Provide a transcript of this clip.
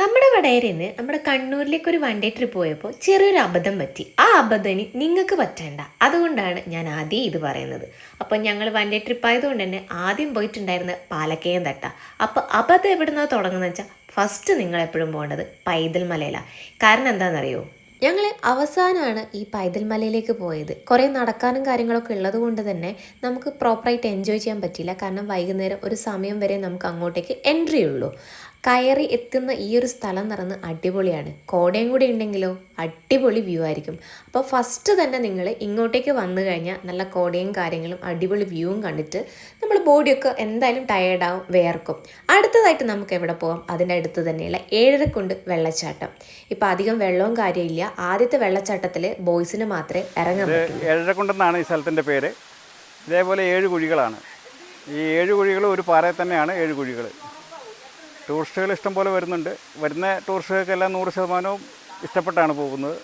നമ്മുടെ വടയരിൽ നിന്ന് നമ്മുടെ കണ്ണൂരിലേക്ക് ഒരു ഡേ ട്രിപ്പ് പോയപ്പോൾ ചെറിയൊരു അബദ്ധം പറ്റി. ആ അബദ്ധം ഇനി നിങ്ങൾക്ക് പറ്റേണ്ട. അതുകൊണ്ടാണ് ഞാൻ ആദ്യം ഇത് പറയുന്നത്. അപ്പോൾ ഞങ്ങൾ ഡേ ട്രിപ്പ് ആയതുകൊണ്ട് തന്നെ ആദ്യം പോയിട്ടുണ്ടായിരുന്ന പാലക്കയം തട്ട. അപ്പോൾ അബദ്ധം എവിടെ നിന്നാണ് തുടങ്ങുന്നത് വെച്ചാൽ ഫസ്റ്റ് നിങ്ങൾ എപ്പോഴും പോകേണ്ടത് പൈതൽ മലയിലാണ് കാരണം എന്താണെന്നറിയോ? ഞങ്ങൾ അവസാനമാണ് ഈ പൈതൽ മലയിലേക്ക് പോയത്. കുറേ നടക്കാനും കാര്യങ്ങളൊക്കെ ഉള്ളത് കൊണ്ട് തന്നെ നമുക്ക് പ്രോപ്പറായിട്ട് എൻജോയ് ചെയ്യാൻ പറ്റിയില്ല. കാരണം വൈകുന്നേരം ഒരു സമയം വരെ നമുക്ക് അങ്ങോട്ടേക്ക് എൻട്രി ഉള്ളൂ. കയറി എത്തുന്ന ഈ ഒരു സ്ഥലം നിറന്ന് അടിപൊളിയാണ്. കോടയും കൂടി ഉണ്ടെങ്കിലോ? അടിപൊളി വ്യൂ ആയിരിക്കും. അപ്പോൾ ഫസ്റ്റ് തന്നെ നിങ്ങൾ ഇങ്ങോട്ടേക്ക് വന്നു കഴിഞ്ഞാൽ നല്ല കോടയും കാര്യങ്ങളും അടിപൊളി വ്യൂവും കണ്ടിട്ട് നമ്മൾ ബോഡിയൊക്കെ എന്തായാലും ടയേർഡാവും വേർക്കും അടുത്തതായിട്ട് നമുക്ക് എവിടെ പോകാം അതിന്റെ അടുത്ത് തന്നെയുള്ള ഏഴരക്കുണ്ട് വെള്ളച്ചാട്ടം. ഇപ്പം അധികം വെള്ളവും കാര്യമില്ല ആദ്യത്തെ വെള്ളച്ചാട്ടത്തിൽ ബോയ്സിന് മാത്രമേ ഇറങ്ങാൻ പറ്റൂ. ഏഴരക്കുണ്ടെന്നാണ് ഈ സ്ഥലത്തിന്റെ പേര്. ഇതേപോലെ ഏഴ് കുഴികളാണ്. ഈ ഏഴ് കുഴികളും ഒരു പാറയിൽ തന്നെയാണ് ഏഴ് കുഴികൾ ടൂറിസ്റ്റുകൾ ഇഷ്ടംപോലെ വരുന്നുണ്ട്. വരുന്ന ടൂറിസ്റ്റുകൾക്കെല്ലാം നൂറ് ശതമാനവും ഇഷ്ടപ്പെട്ടാണ് പോകുന്നത്.